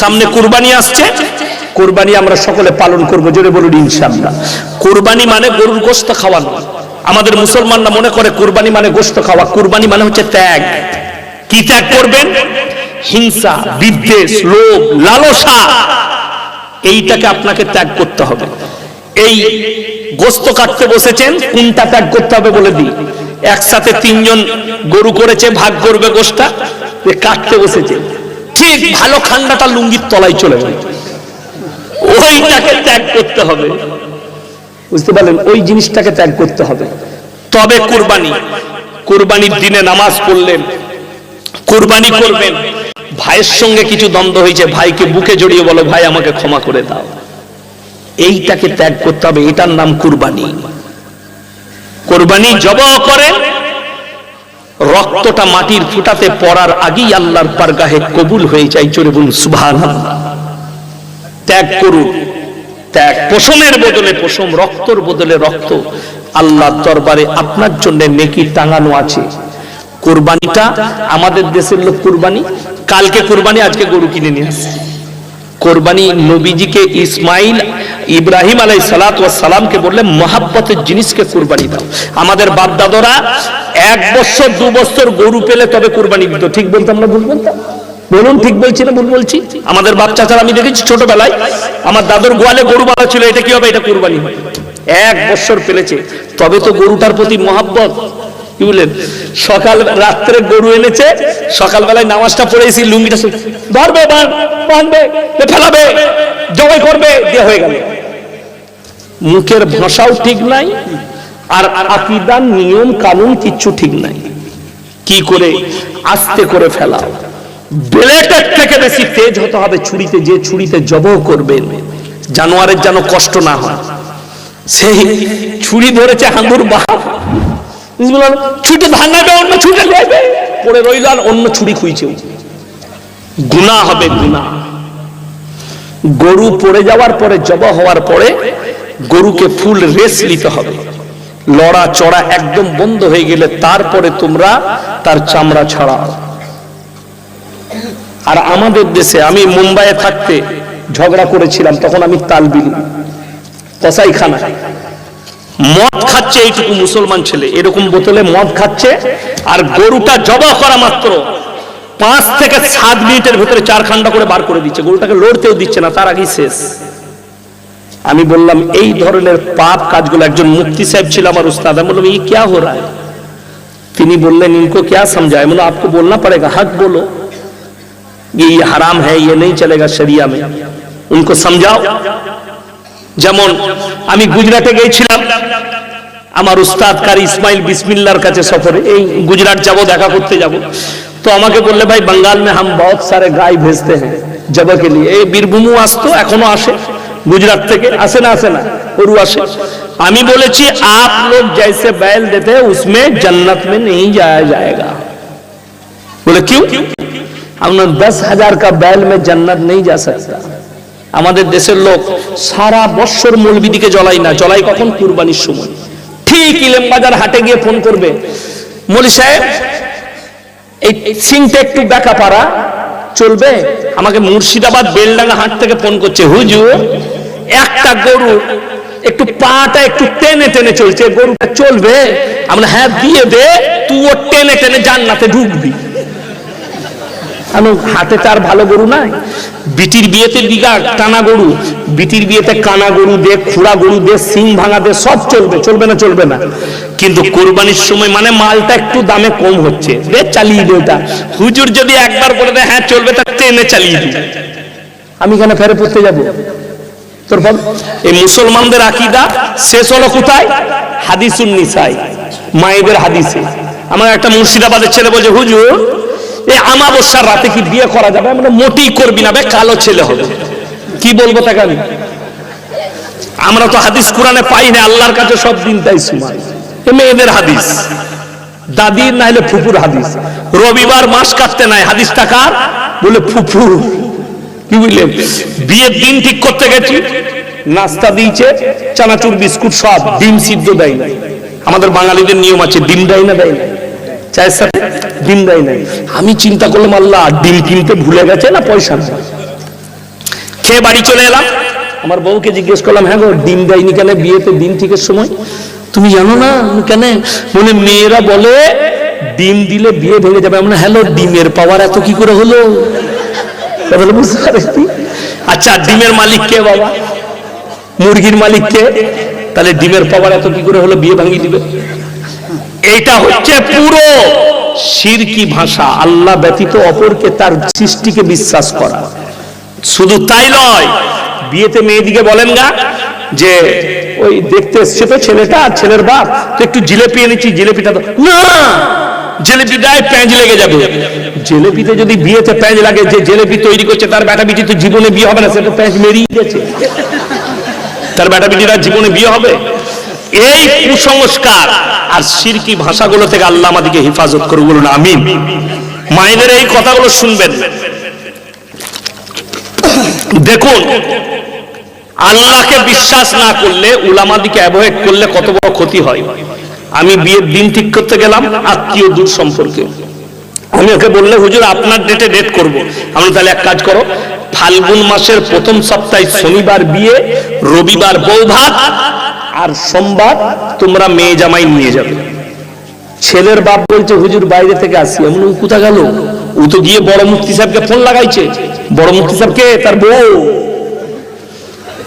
সামনে কুরবানি আসছে। কুরবানি আমরা সকলে পালন করব, জোরে বলুন ইনশাআল্লাহ। কুরবানি মানে গরুর গোস্ত খাওয়ানো আমাদের মুসলমানরা মনে করে কুরবানি মানে গোস্ত খাওয়া, কুরবানি মানে হচ্ছে ত্যাগ। কি ত্যাগ করবেন? হিংসা, বিদ্বেষ, লোভ, লালসা। এইটাকে আপনাকে ত্যাগ করতে হবে। এই গোস্ত কাটতে বসেছেন, কোনটা ত্যাগ করতে হবে বলে দিই। একসাথে তিনজন গরু করেছে, ভাগ করবে গোস্তা কাটতে বসেছে। ঠিক ভালো খান্ডাটা লুঙ্গির তলায় চলে গেল। ওইটাকে ত্যাগ করতে হবে। বুঝতে পারলেন? ওই জিনিসটাকে ত্যাগ করতে হবে। তবে কুরবানি কুরবানির দিনে নামাজ পড়লেন। কুরবানি করবেন। ভাইয়ের সঙ্গে কিছু দ্বন্দ্ব হয়েছে। ভাইকে বুকে জড়িয়ে বলো ভাই আমাকে ক্ষমা করে দাও। এইটাকে ত্যাগ করতে হবে। এটার নাম কুরবানি। কোরবানি জব করে রক্তটা মাটির ফুটাতে পড়ার আগেই আল্লাহর পারগাহে কবুল হয়ে যায়। চলে বলুন সুভান ত্যাগ করুন ত্যাগ, পশমের বদলে পশম, রক্তর বদলে রক্ত। আল্লাহর দরবারে আপনার জন্য নেকি টাঙানো আছে। কোরবানিটা আমাদের দেশের লোক কোরবানি। কালকে কোরবানি, আজকে গরু কিনে নিয়ে আসছে। কোরবানি নবীজিকে ইসমাইল ইব্রাহিম আলাই সালাত সালামকে বললে, মহাব্বতের জিনিসকে কোরবানি দাও। আমাদের বাপ দাদরা এক বছর, দু বছর গরু পেলে তবে কোরবানি দিত। ঠিক বলতাম না ভুল বলতাম বলুন, ঠিক বলছি না ভুল বলছি? আমাদের বাপ চাচারা, আমি দেখেছি ছোটবেলায়, আমার দাদুর গোয়ালে গরু বাঁধা ছিল, এটা কি হবে? এটা কোরবানি হবে। এক বছর পেলেছে। তবে তো গরুটার প্রতি মহাব্বত। কি বললেন? সকাল রাত্রে গরু এনেছে, সকালবেলায় নামাজটা পড়েছি, লুঙ্গিটা ধরবে বাঁধবে ফেলাবে, জবাই করবে, দিয়ে হয়ে গেল। মুখের ভাষাও ঠিক নাই, আর আকিদার নিয়ম কানুন কিচ্ছু ঠিক নাই। কি করে? আস্তে করে ফেলাও। ব্লেডের থেকে বেশি তেজ হতে হবে ছুরিতে, যে ছুরিতে জব করবেন জানোয়ারের যেন কষ্ট না হয়। সেই ছুরি ধরেছে হাঙ্গুর বাপ ছুটে ভাঙাবে অন্য ছুটে যাবে পড়ে রইল আর অন্য ছুরি খুঁজছে গুণা হবে গুণা গরু পড়ে যাওয়ার পরে, জবা হওয়ার পরে গরুকে ফুল রেস নিতে হবে। লড়া চড়া একদম বন্ধ হয়ে গেলে তারপরে তোমরা তার চামড়া ছাড়াও। আর আমাদের দেশে আমি মুম্বাইয়ে থাকতে ঝগড়া করেছিলাম, তখন আমি তালবিল কসাইখানা মদ খাচ্ছে এইটুকু মুসলমান ছেলে এরকম বোতলে মদ খাচ্ছে আর গরুটা জবা করা মাত্র পাঁচ থেকে সাত মিনিটের ভেতরে চার খান্ডা করে বার করে দিচ্ছে গরুটাকে লড়তেও দিচ্ছে না তার আগেই শেষ আমি বললাম এই ধরনের পাপ কাজগুলো একজন মুক্তি সাহেব ছিল আমার উস্তাদ আমি বললাম ये क्या हो रहा है তিনি বললেন इनको क्या समझाए मतलब आपको बोलना पड़ेगा हक बोलो ये ये हराम है ये नहीं चलेगा शरिया में उनको समझाओ যেমন আমি গুজরাটে গিয়েছিলাম আমার উস্তাদ কারি ইসমাইল বিসমিল্লার কাছে সফরে এই গুজরাট যাব দেখা করতে যাব তো আমাকে বললে ভাই बंगाल में हम बहुत सारे गाय भेजते हैं जबा के लिए এই বীরভূমও আসতো এখনো আসে গুজরাট থেকে আসে না আসে না গরু আসে আমি বলেছি आप लोग जैसे बैल देते हैं उसमें जन्नत में नहीं जाया जाएगा बोले क्यों हमने दस हजार का बैल में जन्नत नहीं जा सकता আমাদের দেশের লোক সারা বৎসর মৌলবিদিকে জ্বলাই না, জ্বলাই কখন কুরবানির সময়? ঠিক ইলেম বাজার হাটে গিয়ে ফোন করবে। মলি সাহেব, এই সিংটা একটু বেকা পারা চলবে? আমাকে মুর্শিদাবাদ বেলডাঙ্গা হাট থেকে ফোন করছে, হুজুর, একটা গরু একটু পাটা একটু টেনে টেনে চলছে, গরুটা চলবে? আমরা হ্যাঁ দিয়ে দে তুই ও টেনে টেনে জান্নাতে ঢুকবি। আমি হাতে তার ভালো গরু নাই? বিটির বিয়েতে দিঘা টানা গরু বিটির বিয়েতে কানা গরু দে খুড়া গরু দে সিং ভাঙা দে সব চলবে চলবে না চলবে না। কিন্তু কোরবানির সময় মানে মালটা একটু দামে কম হচ্ছে। দে চালিয়ে দে ওটা। হুজুর যদি একবার বলে দেয় হ্যাঁ চলবে তা ট্রেনে চালিয়ে দিই আমি কেন ফেরে পড়তে যাব। তোর বল। এই মুসলমানদের আকিদা শেষ হলো কোথায়? হাদিসুন নিসাই মায়েদের হাদিসে। আমার একটা মুর্শিদাবাদের ছেলে বলছে হুজুর এই আমাবস্যার রাতে কি বিয়ে করা যাবে? আমরা মোটেই করবি না বে, কালো ছেলে হবে। কি বলব তাকে আমি? আমরা তো হাদিস কোরআনে পাই না, আল্লাহর কাছে সব দিন তাই সমান। মেয়েদের হাদিস। দাদির না হলে ফুপুর হাদিস। রবিবার মাস কাটতে নাই হাদিস টাকার বলে ফুফু। কি বুঝলেন? বিয়ের দিন ঠিক করতে গেছি। নাস্তা দিয়েছে, চানাচুর বিস্কুট সব, ডিম সিদ্ধ দেয় আমাদের বাঙালিদের নিয়ম আছে, ডিম দেয় না দেয় না চায়ের ডিম দেয় নাই। আমি চিন্তা করলাম, আল্লাহ ডিম কিনতে ভুলে গেছে না পয়সা খেয়ে বাড়ি চলে এলাম। আমার বউকে জিজ্ঞেস করলাম হ্যাঁ গো, ডিম দেয়নি কেন? বিয়েতে দিন ঠিকের সময়? তুমি জানো না কেন? মানে মেয়েরা বলে, ডিম দিলে বিয়ে ভেঙে যাবে। আমরা হ্যালো, ডিমের পাওয়ার এত কি করে হলো? বুঝতে পারছি আচ্ছা ডিমের মালিক কে বাবা? মুরগির মালিক কে? তাহলে ডিমের পাওয়ার এত কি করে হলো? বিয়ে ভাঙিয়ে দিবে। এটা হচ্ছে পুরো শিরকি ভাষা। আল্লাহ ব্যতীত অপরকে তার সৃষ্টিকে বিশ্বাস করা। শুধু তাই নয়, বিয়েতে মেয়েদিকে বলেন গা, যে ওই দেখতে এসছে তো ছেলেটা ছেলের বাপ, তো একটু জিলেপি এনেছি জিলেপিটা না! জিলেপিটায় প্যাঁচ লেগে যাবে। জিলেপিতে যদি বিয়েতে প্যাঁচ লাগে, যে জিলেপি তৈরি করছে, তার বেটা বিটি তো জীবনে বিয়ে হবে না, সে তো প্যাঁচ মেরিয়ে গেছে। তার বেটা বিটিরা জীবনে বিয়ে হবে? এই কুসংস্কার আর সিরকি ভাষাগুলো থেকে আল্লাহ আমাদেরকে হেফাজত করে বলুন মায়েদের এই কথাগুলো শুনবেন। দেখুন, আল্লাহকে বিশ্বাস না করলে, উলামাদিকে অ্যাভয়েড করলে কত বড় ক্ষতি হয়। আমি বিয়ের দিন ঠিক করতে গেলাম, আত্মীয় দূর সম্পর্কে। আমি ওকে বললে, হুজুর, আপনার ডেটে ডেট করব। আমরা তাহলে এক কাজ করো, ফাল্গুন মাসের প্রথম সপ্তাহে শনিবার বিয়ে, রবিবার বউ ভাত আর সোমবার তোমরা মেয়ে জামাই নিয়ে যাবে। ছেলের বাপ বলছে, হুজুর, বাইরে থেকে আসি। এমন কোথা গেল? ও তো গিয়ে বড় মুফতি সাহেবকে ফোন লাগাইছে। বড় মুফতি সাহেবকে তার বউ।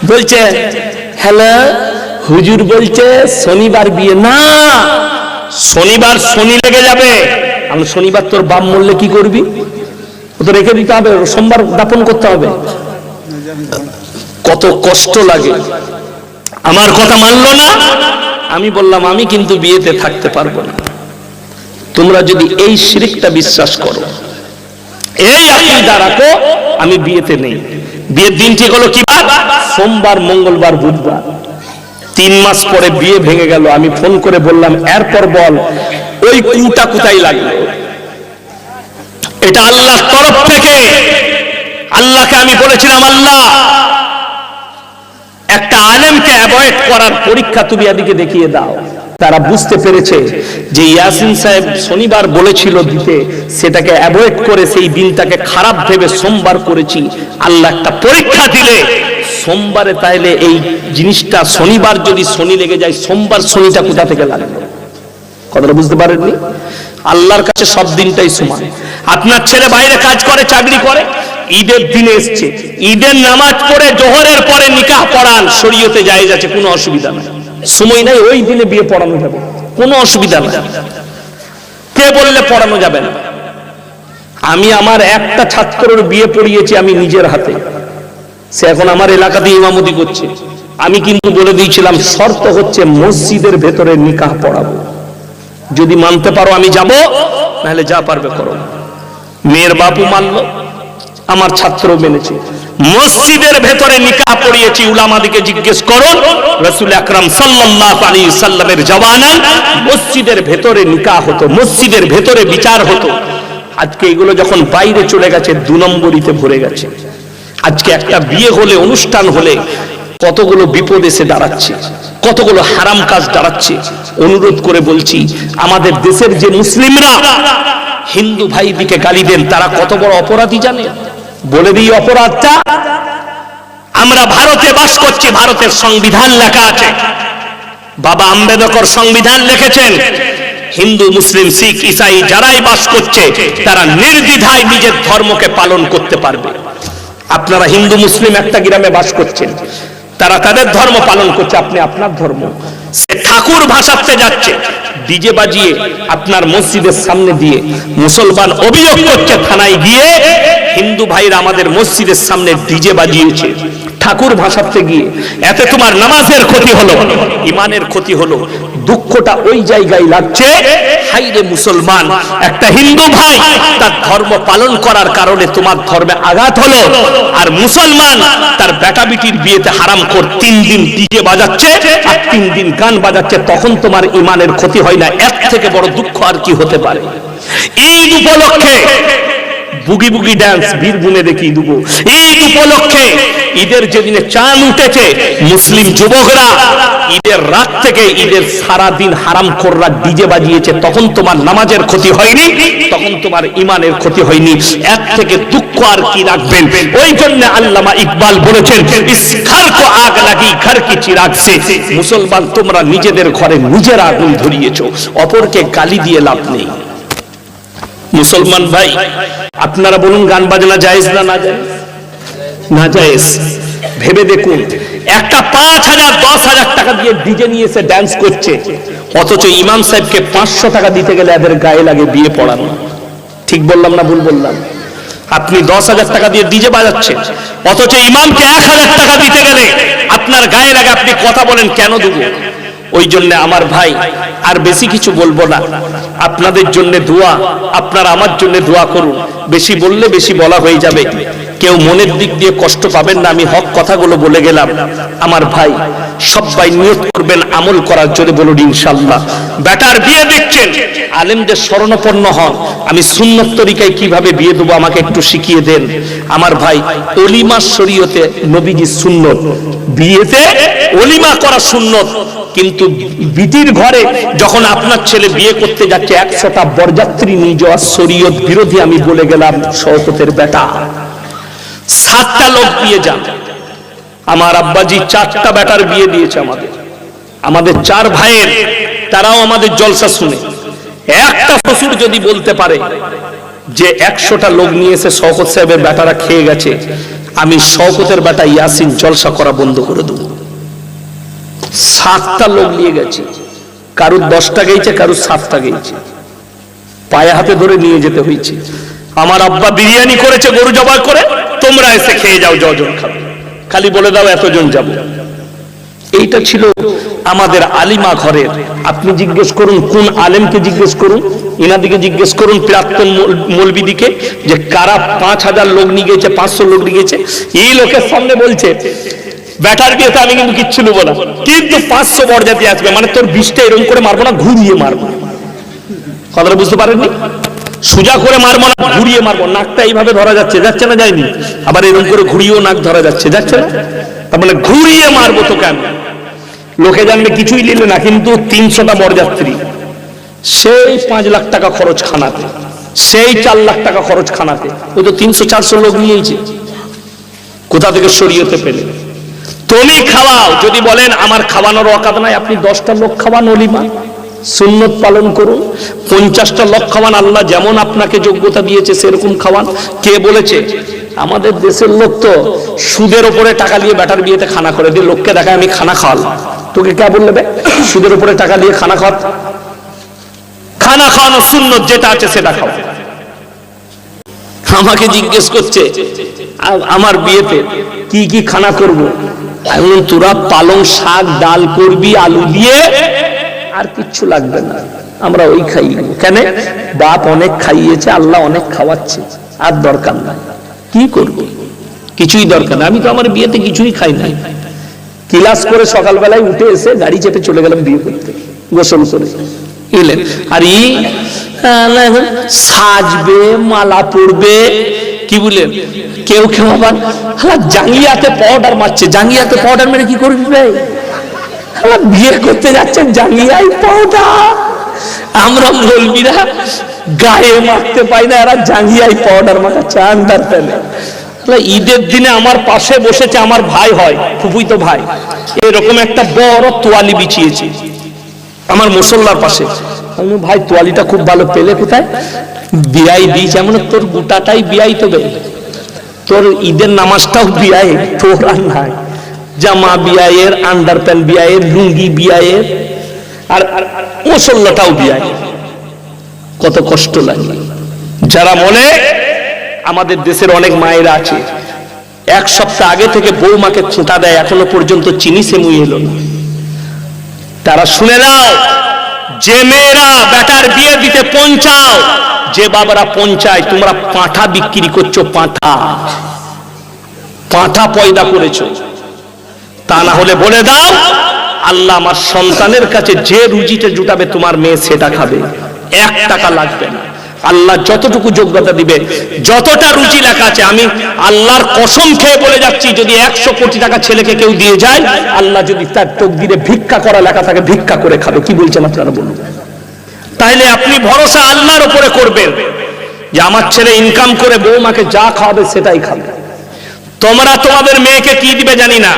বলছে, হ্যালো, হুজুর বলছে, শনিবার বিয়ে। না, শনিবার শনি লেগে যাবে। আমি শনিবার তোর বাপ মরলে কি করবি? ও তো রেখে দিতে হবে, সোমবার দাপন করতে হবে। কত কষ্ট লাগে। আমার কথা মানলো না? আমি বললাম, আমি কিন্তু বিয়েতে থাকতে পারব না। তোমরা যদি এই শিরিকটা বিশ্বাস করো, এই আকিদা রাখো, আমি বিয়েতে নেই। বিয়ের দিন ঠিক হলো কি বার? সোমবার, মঙ্গলবার, বুধবার। তিন মাস পরে বিয়ে ভেঙে গেল, আমি ফোন করে বললাম, এরপর বল, ওই কুটা কোথায় লাগল? এটা আল্লাহর তরফ থেকে। আল্লাহকে আমি বলেছিলাম, আল্লাহ অ্যাভয়েড করার পরীক্ষা তুমি এদিকে দেখিয়ে দাও। তারা বুঝতে পেরেছে যে ইয়াসিন সাহেব শনিবার বলেছিল দিতে, সেটাকে অ্যাভয়েড করে সেই দিনটাকে খারাপ ভেবে সোমবার করেছি। আল্লাহ একটা পরীক্ষা দিলে, সোমবারে তাইলে এই জিনিসটা শনিবার যদি শনি লেগে যায়, সোমবার শনিটা কোথা থেকে লাগবে কথাটা বুঝতে পারেননি? আল্লাহর কাছে সব দিনটাই সমান। আপনার ছেলে বাইরে কাজ করে, চাকরি করে ঈদের দিনে এসছে। ঈদের নামাজ পড়ে, জোহরের পরে নিকাহ পড়ান, শরীয়তে জায়েজ আছে, কোনো অসুবিধা নাই। সময় নাই, ওই দিনে বিয়ে পড়ানো যাবে। কোনো অসুবিধা নাই। কে বললে পড়ানো যাবে না? আমি আমার একটা ছাত্রের বিয়ে পড়িয়েছি আমি নিজের হাতে। সে এখন আমার এলাকাতে ইমামতি করছে। আমি কিন্তু বলে দিয়েছিলাম, শর্ত হচ্ছে মসজিদের ভেতরে নিকাহ পড়াবো। যদি মানতে পারো আমি যাব, নাহলে যা পারবে করো। মেয়ের বাপু মানলো। আমার ছাত্র মেনেছে। মসজিদের ভেতরে নিকাহ পড়িয়েছি, উলামাদিকে জিজ্ঞেস করুন, রসুল আকরাম সাল্লাল্লাহু আলাইহি সাল্লামের জওয়ানা মসজিদের ভেতরে নিকাহ হতো, মসজিদের ভেতরে বিচার হতো। আজকে এগুলো যখন বাইরে চলে গেছে, দু নম্বরিতে ভরে গেছে। আজকে একটা বিয়ে হলে, অনুষ্ঠান হলে, কতগুলো বিপদ এসে দাঁড়াচ্ছে, কতগুলো হারাম কাজ দাঁড়াচ্ছে। অনুরোধ করে বলছি, আমাদের দেশের যে মুসলিমরা, হিন্দু ভাই দিকে গালি দেন, তারা কত বড় অপরাধী জানে বলে দিই, অপরাধটা আমরা ভারতে বাস করছি, ভারতের সংবিধান লেখা আছে। বাবা আম্বেদকর সংবিধান লিখেছেন, হিন্দু, মুসলিম, শিখ, ইসাই যারাই বাস করছে, তারা নির্দ্বিধায় নিজের ধর্মকে পালন করতে পারবে। আপনারা হিন্দু, মুসলিম একটা গ্রামে বাস করছেন, তারা তাদের ধর্ম পালন করছে, আপনি আপনার ধর্ম। সে ঠাকুর ভাসাতে যাচ্ছে, ডিজে বাজিয়ে আপনার মসজিদের সামনে দিয়ে মুসলমান অভিযোগ করছে, থানায় গিয়ে হিন্দু ভাইরা আমাদের মসজিদের সামনে ডিজে বাজিয়েছে। ঠাকুর ভাসাতে গিয়ে, এতে তোমার নামাজের ক্ষতি হলো, ইমানের ক্ষতি হলো, দুঃখটা ওই জায়গায় লাগছে, হাইরে মুসলমান, একটা হিন্দু ভাই, তার ধর্ম পালন করার কারণে তোমার ধর্মে আঘাত হলো, আর মুসলমান, তার বেটা বিটির বিয়েতে হারাম কর তিন দিন ডিজে বাজাচ্ছে, আর তিন দিন গান বাজাচ্ছে, তখন তোমার ইমানের ক্ষতি হয় না, এর থেকে বড় দুঃখ আর কি হতে পারে? ঈদ উপলক্ষে বুগি বুগি ড্যান্স বীরভূমে দেখিয়ে দেবো। ঈদ উপলক্ষে ঈদের যেদিনে চাঁদ উঠেছে, মুসলিম যুবকরা ঈদের রাত থেকে ঈদের সারা দিন হারাম খোররা ডিজে বাজিয়েছে, তখন তোমার নামাজের ক্ষতি হয়নি, তখন তোমার ইমানের ক্ষতি হয়নি। এক থেকে দুঃখ আর কি রাখবেন? ওই জন্য আল্লামা ইকবাল বলেছেন ইস ঘর কো আগ লাগি, ঘর কি চিরাগ সে। মুসলমান, তোমরা নিজেদের ঘরে নিজের আগুন ধরিয়েছো, অপরকে গালি দিয়ে লাভ নেই। মুসলমান ভাই আপনারা বলুন গান বাজনা জায়েজ না না জায়েজ? না জায়েজ। ভেবে দেখুন, একটা পাঁচ হাজার, দশ হাজার টাকা দিয়ে ডিজে নিয়ে এসে ড্যান্স করছে। অথচ ইমাম সাহেবকে পাঁচশো টাকা দিতে গেলে এদের গায়ে লাগে বিয়ে পড়ানো। ঠিক বললাম না ভুল বললাম? আপনি দশ হাজার টাকা দিয়ে ডিজে বাজাচ্ছেন, অথচ ইমামকে এক হাজার টাকা দিতে গেলে আপনার গায়ে লাগে, আপনি কথা বলেন, কেন দেবো? ওই জন্য আমার ভাই, আর বেশি কিছু বলব না। আপনাদের জন্য দোয়া, আপনারা আমার জন্য দোয়া করুন। বেশি বললে বেশি বলা হয়ে যাবে। কেউ মনের দিক দিয়ে কষ্ট পাবেন না, আমি হক কথাগুলো বলে গেলাম। আমার ভাই, সবাই নিয়ত করবেন আমল করার জন্য বলুন ইনশাল্লাহ বেটার বিয়ে দেখছেন, আলেমদের শরণাপন্ন হন। আমি সুন্নত তরিকায় কীভাবে বিয়ে দেবো আমাকে একটু শিখিয়ে দেন। আমার ভাই, অলিমা শরীয়তে নবীজি সুন্নত। বিয়েতে অলিমা করা সুন্নত। কিন্তু বিটির ঘরে যখন আপনার ছেলে বিয়ে করতে যাচ্ছে একশোটা বরযাত্রী নিয়ে যাওয়া শরীয়ত বিরোধী আমি বলে গেলাম, শওকতের বেটা। সাতটা লোক বিয়ে যান আমার আব্বাজি চারটা বেটার বিয়ে দিয়েছে আমাদের। আমাদের চার ভাইয়ের, তারাও আমাদের জলসা শুনে। একটা শ্বশুর যদি বলতে পারে যে একশোটা লোক নিয়ে এসে শওকত সাহেবের বেটারা খেয়ে গেছে, আমি শওকতের বেটা ইয়াসিন জলসা করা বন্ধ করে দেবো। সাতটা লোক নিয়ে গেছে। কারুর দশটা গেছে কারুর সাতটা গেছে পায়ে হাতে ধরে নিয়ে যেতে হয়েছে। আমার আব্বা বিরিয়ানি করেছে, গরু জবাই করে, তোমরা এসে খেয়ে যাও, যজন খাবে। খালি বলে দাও, এতজন যাব। এইটা ছিল আমাদের আলিমা ঘরের। আপনি জিজ্ঞেস করুন, কোন আলেমকে জিজ্ঞেস করুন? ইনাদিকে জিজ্ঞেস করুন, প্রাক্তন মলবিদিকে, যে কারা পাঁচ হাজার লোক নিয়ে গেছে, পাঁচশো লোক নিয়ে গেছে? এই লোকের সামনে বলছে ব্যাটার বিয়েতে আমি কিন্তু কিচ্ছু নেব না। কিন্তু পাঁচশো বরজাতি আসবে মানে তোর বিষটা এরকম করে মারবো না, ঘুরিয়ে মারবো। কথাটা বুঝতে পারেননি? সোজা করে মারবো না, ঘুরিয়ে মারবো। নাকটা এইভাবে ধরা যাচ্ছে যাচ্ছে না যায়নি? আবার এরকম করে ঘুরিয়েও নাক ধরা যাচ্ছে যাচ্ছে না? তার মানে ঘুরিয়ে মারবো তো কেন লোকে জানবে কিছুই নিলে না, কিন্তু তিনশোটা বরযাত্রী। সেই পাঁচ লাখ টাকা খরচ খানাতে, সেই চার লাখ টাকা খরচ খানাতে। ওই তো তিনশো চারশো লোক নিয়েছে কোথা থেকে সরিয়েতে পেলে? তুমি খাওয়াও। যদি বলেন, আমার খাওয়ানোর অকাত নাই, আপনি দশটা লোক খাওয়ান অলিমা। সুন্নত পালন করুন। পঞ্চাশটা লোক খাওয়ান, আল্লাহ যেমন আপনাকে যোগ্যতা দিয়েছে, সেরকম খাওয়ান। কে বলেছে? আমাদের দেশের লোক তো সুদের ওপরে টাকা দিয়ে ব্যাটার বিয়েতে খানা করে। দিয়ে লোককে দেখায়, আমি খানা খাওয়ালাম। তোকে কে বললে বে? সুদের উপরে টাকা দিয়ে খানা খাওয়া খানা খাওয়ানো সুন্নত যেটা আছে, সেটা খাও। আমাকে জিজ্ঞেস করছে আমার বিয়েতে কি কি খানা করব? বললাম, তোরা পালং শাক ডাল করবি আলু দিয়ে আর কিচ্ছু লাগবে না। আমরা ওই খাই। কেন? বাপ অনেক খাইয়েছে আল্লাহ অনেক খাওয়াচ্ছে। আর দরকার নাই। কি করব? কিছুই দরকার আমি তো আমার বিয়েতে কিছুই খাই নাই। ক্লাস করে সকালবেলায় উঠে এসে গাড়ি চেপে চলে গেলাম বিয়ে করতে। গোসল করে। এলেন। আর ই সাজবে মালা পরবে কি বলেন কেউ কেউ আবার জাঙ্গিয়াতে পাউডার মারছে, জাঙ্গিয়াতে পাউডার মেরে কি করবি ভাই? বিয়ে করতে যাচ্ছেন জাঙ্গিয়াই পাউডার আমরা মলবিরা গায়ে মারতে পাই না, এরা জাঙ্গিয়াই পাউডার মাখাচ্ছে আন্ডার প্যানে তাহলে ঈদের দিনে আমার পাশে বসেছে, আমার ভাই হয় ফুপুই তো ভাই। এরকম একটা বড় তোয়ালি বিছিয়েছে। আমার মুসল্লার পাশে। ভাই, তোয়ালিটা খুব ভালো, পেলে কোথায়? বিয়াই দিয়েছে এমন তোর গোটাটাই বিয়াই তো বে তোর ঈদের নামাজটাও বিয়াই, তোর আর নাই। জামা বিয়ায়ের আন্ডার প্যান্ট বিয়ায়ের লুঙ্গি বিয়ায়ের আর মুসল্লাটাও বিয়াই। কত কষ্ট লাগে। যারা মনে, আমাদের দেশের অনেক মায়েরা আছে, এক সপ্তাহ আগে থেকে বৌমাকে ছোটা দেয়, এখনও পর্যন্ত চিনি সেমুই এলো না। তারা শুনে নাও, যে মেয়েরা বেটার বিয়ে দিতে পৌঁছাও, যে বাবারা পৌঁছায়, তোমরা পাঁঠা বিক্রি করছ, পাঁঠা। পাঁঠা পয়দা করেছ। তা না হলে বলে দাও, আল্লাহ আমার সন্তানের কাছে যে রুজিটা জুটাবে, তোমার মেয়ে সেটা খাবে। এক টাকা লাগবে না। আল্লাহ যতটুকু যোগ্যতা দিবে, যতটা রুচি লেখা আছে, আমি আল্লাহর কসম খেয়ে বলে যাচ্ছি, যদি একশো কোটি টাকা ছেলেকে কেউ দিয়ে যায়, আল্লাহ যদি তার তকদিরে ভিক্ষা করা লেখা থাকে, ভিক্ষা করে খাবে। কি বলছেন আপনারা বলুন। তাইলে আপনি ভরসা আল্লাহর উপরে করবেন যে আমার ছেলে ইনকাম করে বৌমাকে যা খাওয়াবে সেটাই খাবে। তোমরা তোমাদের মেয়েকে কি দিবে জানি না।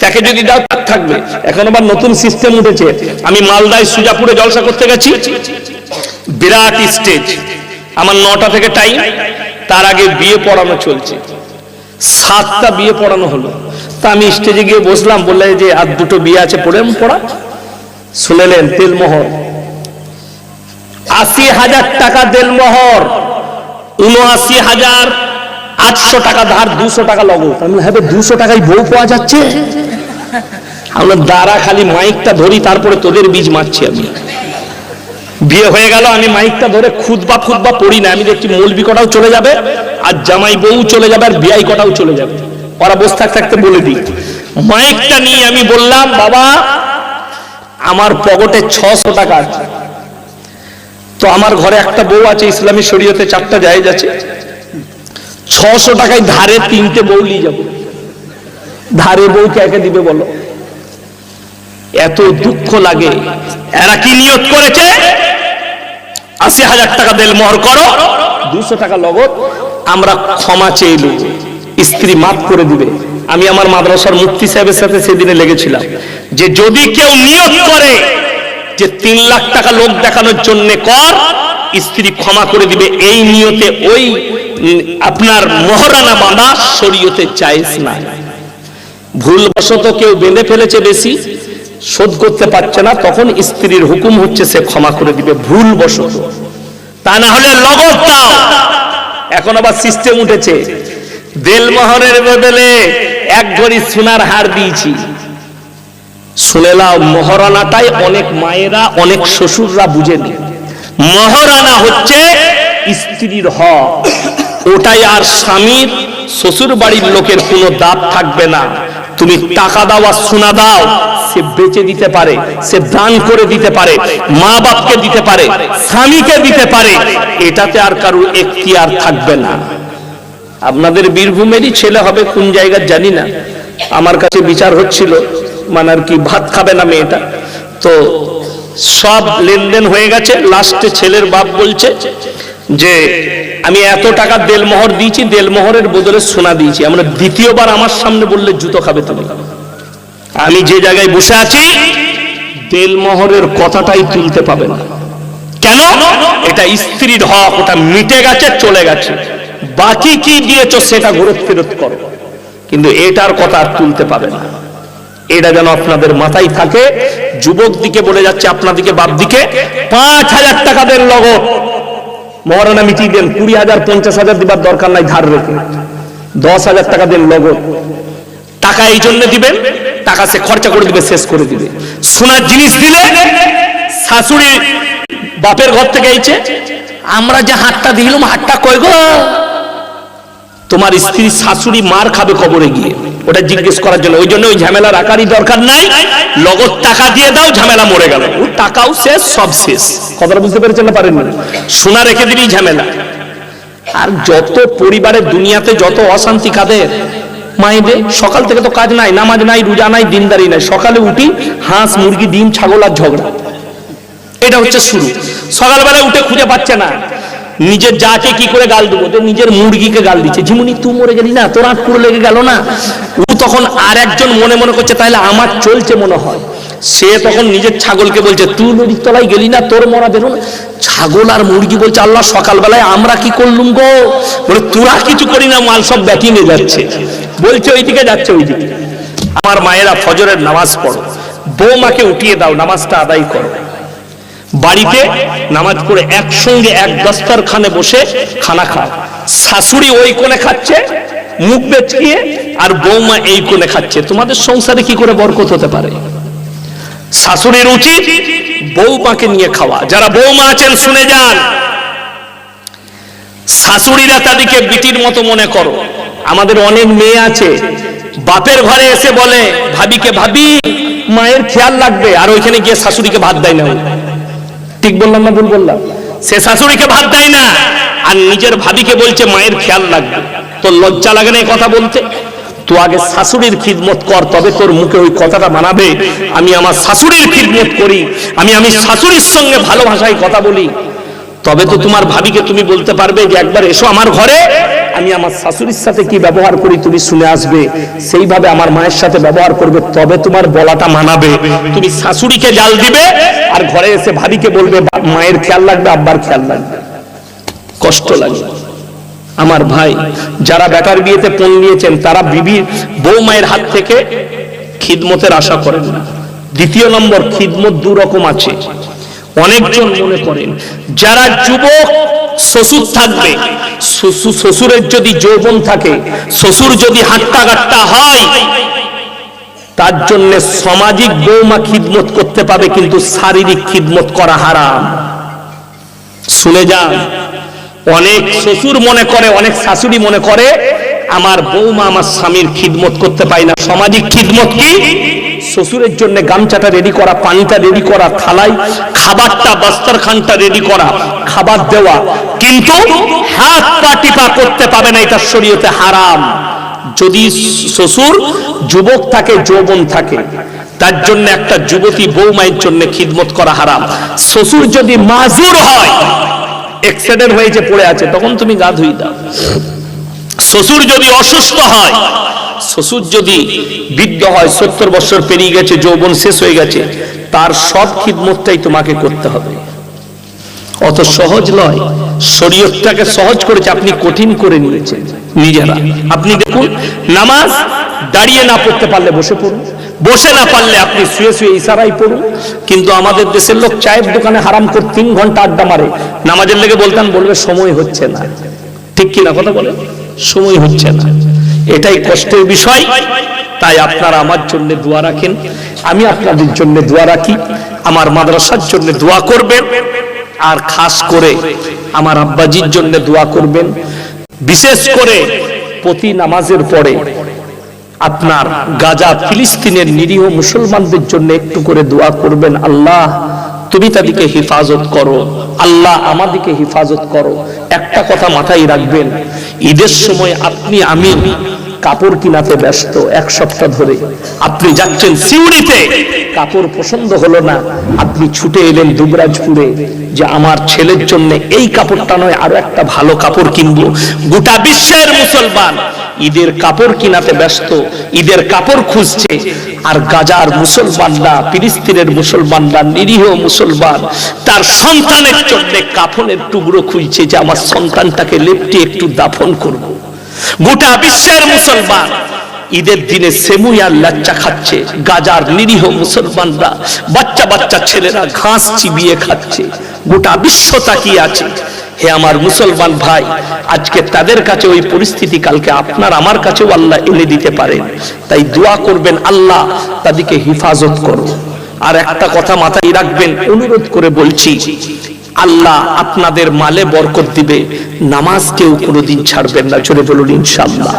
তাকে যদি দাও, তার থাকবে। এখন আবার নতুন সিস্টেম উঠেছে। আমি মালদায় সুজাপুরে জলসা করতে গেছি। বিরাট স্টেজ আমার নটা থেকে টাইম তার আগে বিয়ে পড়ানো চলছে। সাতটা বিয়ে পড়ানো হলো। তা আমি স্টেজে গিয়ে বসলাম, বললে যে, আর দুটো বিয়ে আছে, পড়ে পড়া। শুনেলেন তেলমোহর আশি হাজার টাকা দেলমোহর। উনআশি হাজার আটশো টাকা ধার, দুশো টাকা লগত আমি হ্যাঁ দুশো টাকায় বউ পাওয়া যাচ্ছে। আমরা দ্বারা খালি মাইকটা ধরি, তারপরে তোদের বীজ মারছি আমি। বিয়ে হয়ে গেল, আমি মাইকটা ধরে খুদবা খুদবা পড়ি না, আমি দেখছি মৌলবি কটাও চলে যাবে, আর জামাই বউ চলে যাবে, আর বিয়াই কটাও চলে যাবে। ওরা বসে থাকতে থাকতে বলে দিই। মাইকটা নিয়ে আমি বললাম, বাবা, আমার পকেটে ছশো টাকা আছে। তো আমার ঘরে একটা বউ আছে, ইসলামী শরীয়তে চারটা জায়েজ আছে। ছশো টাকায় ধারে তিনটে বউ নিয়ে যাব। ধারে বউ কে দিবে বলো? এত দুঃখ লাগে। এরা কি নিয়ত করেছে? আশি হাজার টাকা দেল মোহর করো। দুশো টাকা লগত আমরা ক্ষমা চেয়ে স্ত্রী মাফ করে দিবে। আমি আমার মাদ্রাসার মুক্তি সাহেবের সাথে সেদিনে লেগেছিলাম যে যদি কেউ নিয়ত করে যে তিন লাখ টাকা লোক দেখানোর জন্য কর, স্ত্রী ক্ষমা করে দিবে। এই নিয়তে ওই আপনার মহরানা বাঁধা শরীয়তে চাইস না ভুলবশত কেউ বেঁধে ফেলেছে বেশি, শোধ করতে পারছে না, তখন স্ত্রীর হুকুম হচ্ছে সে ক্ষমা করে দিবে ভুলবশত। তা না হলে লগত দাও। এখন আবার সিস্টেম উঠেছে। দেলমোহরের বদলে এক ভরি সোনার হার দিয়েছি। শুনে নাও, মহারানাটাই অনেক মায়েরা, অনেক শ্বশুররা বুঝেনি। মহারানা হচ্ছে স্ত্রীর হক। ওটাই আর স্বামীর শ্বশুর বাড়ির লোকের কোনো দাঁত থাকবে না। তুমি টাকা দাও আর সোনা দাও, সে বেচে দিতে পারে, সে দান করে দিতে পারে মা বাপকে দিতে পারে, স্বামীকে দিতে পারে, এটাতে আর কারোর এখতিয়ার থাকবে না। আপনাদের বীরভূমেরই ছেলে হবে কোন জায়গার জানি না। আমার কাছে বিচার হচ্ছিল মানে আর কি ভাত খাবে না মেয়েটা? তো সব লেনদেন হয়ে গেছে। লাস্টে ছেলের বাপ বলছে যে, আমি এত টাকা দেলমোহর দিয়েছি, দেলমোহরের বদলে সোনা দিয়েছি। আমরা দ্বিতীয়বার আমার সামনে বললে জুতো খাবে তুমি। আমি যে জায়গায় বসে আছি, দেলমোহরের কথাটাই তুলতে পাবে না। কেন? এটা স্ত্রীর হক, ওটা মিটে গেছে, চলে গেছে। বাকি কি দিয়েছ সেটা ঘুরে ফেরত করো। কিন্তু এটার কথা আর তুলতে পাবে না। এটা যেন আপনাদের মাথায় থাকে যুবক দিকে বলে যাচ্ছে আপনাদিকে বাপ দিকে, পাঁচ হাজার টাকা দেন লগত মহারানা মিটিয়ে দেন, কুড়ি হাজার, পঞ্চাশ হাজার দিবার দরকার নাই, ধার রেখে। দশ হাজার টাকা দেন লগত টাকা এই জন্য দিবেন টাকা সে খরচা করে দিবে, শেষ করে দিবে। সোনার জিনিস দিলে, শাশুড়ি বাপের ঘর থেকে এইছে আমরা যে হাতটা দিলাম, হাতটা কই গো? তোমার স্ত্রী শাশুড়ি মার খাবে কবরে গিয়ে। ওটা জিজ্ঞেস করার জন্য। ওই জন্য ওই ঝামেলা রাখারই দরকার নাই। লগত টাকা দিয়ে দাও ঝামেলা মরে গেল। ও টাকাও শেষ সব শেষ। কথাটা বুঝতে পেরেছেন না পারেন সোনা রেখে দিবি ঝামেলা। আর যত পরিবারের দুনিয়াতে যত অশান্তি কাদের মায়েদের সকাল থেকে তো কাজ নাই নামাজ নাই রোজা নাই দিনদারি নাই। সকালে উঠি হাঁস মুরগি ডিম ছাগল আর ঝগড়া। এটা হচ্ছে শুরু। সকালবেলায় উঠে খুঁজে পাচ্ছে না। নিজের যাকে কি করে গাল দেবো? তো নিজের মুরগিকে গাল দিচ্ছে। ঝিমুনি, তুই মরে গেলি না? তোর আট লেগে গেল না? ও তখন আর একজন মনে মনে করছে তাহলে আমার চলছে মনে হয়। সে তখন নিজের ছাগলকে বলছে, তুই নদীর তলায় গেলি না? তোর মরা বেরো না? ছাগল আর মুরগি বলছে, আল্লাহ, সকালবেলায় আমরা কি করলুম গো? বলে, তোরা কিছু করি না, মাল সব ব্যাটিং এ যাচ্ছে। বলছে, ওইদিকে যাচ্ছে, ওইদিকে। আমার মায়েরা ফজরের নামাজ পড়ো। বৌমাকে উঠিয়ে দাও, নামাজটা আদায় করো। বাড়িতে নামাজ পড়ে একসঙ্গে এক দস্তার খানে বসে খানা খায়। শাশুড়ি ওই কোণে খাচ্ছে, মুখ বেচকিয়ে, আর বৌমা এই কোণে খাচ্ছে। তোমাদের সংসারে কি করে বরকত হতে পারে? শাশুড়ির উচিত বৌমাকে নিয়ে খাওয়া। যারা বৌমা আছেন, শুনে যান। শাশুড়িরা তাদেরকে বিটির মতো মনে করো। আমাদের অনেক মেয়ে আছে, বাপের ঘরে এসে বলে, ভাবিকে ভাবি, মায়ের খেয়াল লাগবে। আর ওইখানে গিয়ে শাশুড়িকে ভাত দেয় না। ঠিক বললাম না ভুল বললাম? সে শাশুড়িকে ভাত দেয় না। আর নিজের ভাবিকে বলছে, মায়ের খেয়াল লাগবে তোর লজ্জা লাগে না এই কথা বলতে? তুই আগে শাশুড়ির খিদমত কর, তবে তোর মুখে ওই কথাটা মানাবে। আমি আমার শাশুড়ির খিদমত করি। আমি আমি শাশুড়ির সঙ্গে ভালো ভাষায় কথা বলি। তবে তো তোমার ভাবিকে তুমি বলতে পারবে যে, একবার এসো আমার ঘরে। আমি আমার শাশুড়ির সাথে কি ব্যবহার করি তুমি শুনে আসবে। সেইভাবে আমার মায়ের সাথে ব্যবহার করবে, তবে তোমার বলাটা মানাবে। তুমি শাশুড়িকে জাল দিবে আর ঘরে এসে ভাবিকে বলবে মায়ের খেয়াল রাখবে, আব্বার খেয়াল রাখবে। কষ্ট লাগে। আমার ভাই, যারা বেটার বিয়েতে পণ নিয়েছেন, তারা বিবি বউ মায়ের হাত থেকে খিদমতের আশা করেন না। দ্বিতীয় নম্বর, খিদমত দু রকম আছে। অনেকজন মনে করেন, যারা যুবক শ্বশুর থাকবে শ্বশুর- শ্বশুরের যদি যৌবন থাকে, শ্বশুর যদি হাট্টা গাট্টা হয়, তার জন্য সামাজিক বৌমা খিদমত করতে পাবে, কিন্তু শারীরিক খিদমত করা হারাম। শুনে যান, অনেক শ্বশুর মনে করে, অনেক শাশুড়ি মনে করে, আমার বৌমা আমার স্বামীর খিদমত করতে পায় না। সামাজিক খিদমত কি? শ্বশুরের জন্য গামছাটা রেডি করা, পানিটা রেডি করা থালাই খাবারটা, বাস্তারখানটা রেডি করা, খাবার দেওয়া। কিন্তু হাত পা টিপা করতে পাবে না, এটা শরীয়তে হারাম। যদি শ্বশুর যুবক থাকে, যৌবন থাকে, তার জন্য একটা যুবতী বৌমায়ের জন্য খিদমত করা হারাম। শ্বশুর যদি মাজুর হয় এক্সিডেন্ট হয়েছে পড়ে আছে, তখন তুমি গা ধুই দাও। শ্বশুর যদি অসুস্থ হয় শ্বশুর যদি বৃদ্ধ হয়, সত্তর বছর পেরিয়ে গেছে, যৌবন শেষ হয়ে গেছে, তার সব খিদমতটাই তোমাকে করতে হবে। অত সহজ নয়, শরীয়তটাকে সহজ করেছে, আপনি কঠিন করে নিয়েছেন নিজেরা। আপনি দেখুন, নামাজ দাঁড়িয়ে না পড়তে পারলে বসে পড়ুন, বসে না পারলে আপনি শুয়ে শুয়ে ইশারাই পড়ুন, কিন্তু আমাদের দেশের লোক চায়ের দোকানে হারাম করে তিন ঘণ্টা আড্ডা মারে, নামাজের লেগে বলতাম বলবে, সময় হচ্ছে না। ঠিক কিনা কথা বলে সময় হচ্ছে না। এটাই কষ্টের বিষয়। তাই আপনারা আমার জন্য দোয়া রাখেন। আমি আপনাদের জন্য দোয়া রাখি। আমার মাদ্রাসার জন্য দোয়া করবেন। আর খাস করে আমার আব্বাজির জন্য দোয়া করবেন। বিশেষ করে প্রতি নামাজের পরে আপনার গাজা ফিলিস্তিনের নিরীহ মুসলমানদের জন্য একটু করে দোয়া করবেন, আল্লাহ, তুমি তাদেরকে হেফাজত করো। আল্লাহ, আমাদেরকে হেফাজত করো। একটা কথা মাথায় রাখবেন, ঈদের সময় আপনি আমি কাপড় কিনাতে ব্যস্ত এক সপ্তাহ ধরে। আপনি যাচ্ছেন সিউড়িতে। কাপড় পছন্দ হলো না। আপনি ছুটে এলেন দুবরাজপুরে যে আমার ছেলের জন্য এই কাপড়টা নয়, আরও একটা ভালো কাপড় কিনবো। গোটা বিশ্বের মুসলমান ঈদের কাপড় কিনাতে ব্যস্ত, ঈদের কাপড় খুঁজছে। আর গাজার মুসলমানরা, ফিলিস্তিনের মুসলমানরা, নিরীহ মুসলমান, তার সন্তানের জন্য কাফনের টুকরো খুঁজছে যে আমার সন্তানটাকে লেপটি একটু দাফন করব। গোটা বিশ্বের মুসলমান। ঈদের দিনে সেমুই আর লাচ্চা খাচ্ছে, গাজার নিরীহ মুসলমানরা বাচ্চা বাচ্চা ছেলেরা ঘাস চিবিয়ে খাচ্ছে, গোটা বিশ্ব তাকিয়ে আছে। হে আমার মুসলমান ভাই, আজকে তাদের কাছে ওই পরিস্থিতি, কালকে আপনার আমার কাছেও আল্লাহ এনে দিতে পারেন। তাই দোয়া করবেন আল্লাহ, তাদেরকে হেফাজত করো। আর একটা কথা মাথায় রাখবেন, অনুরোধ করে বলছি আল্লাহ আপনাদের মালে বরকত দিবে। নামাজ কেউ কোনোদিন ছাড়বেন না। চলে বলুন ইনশাআল্লাহ।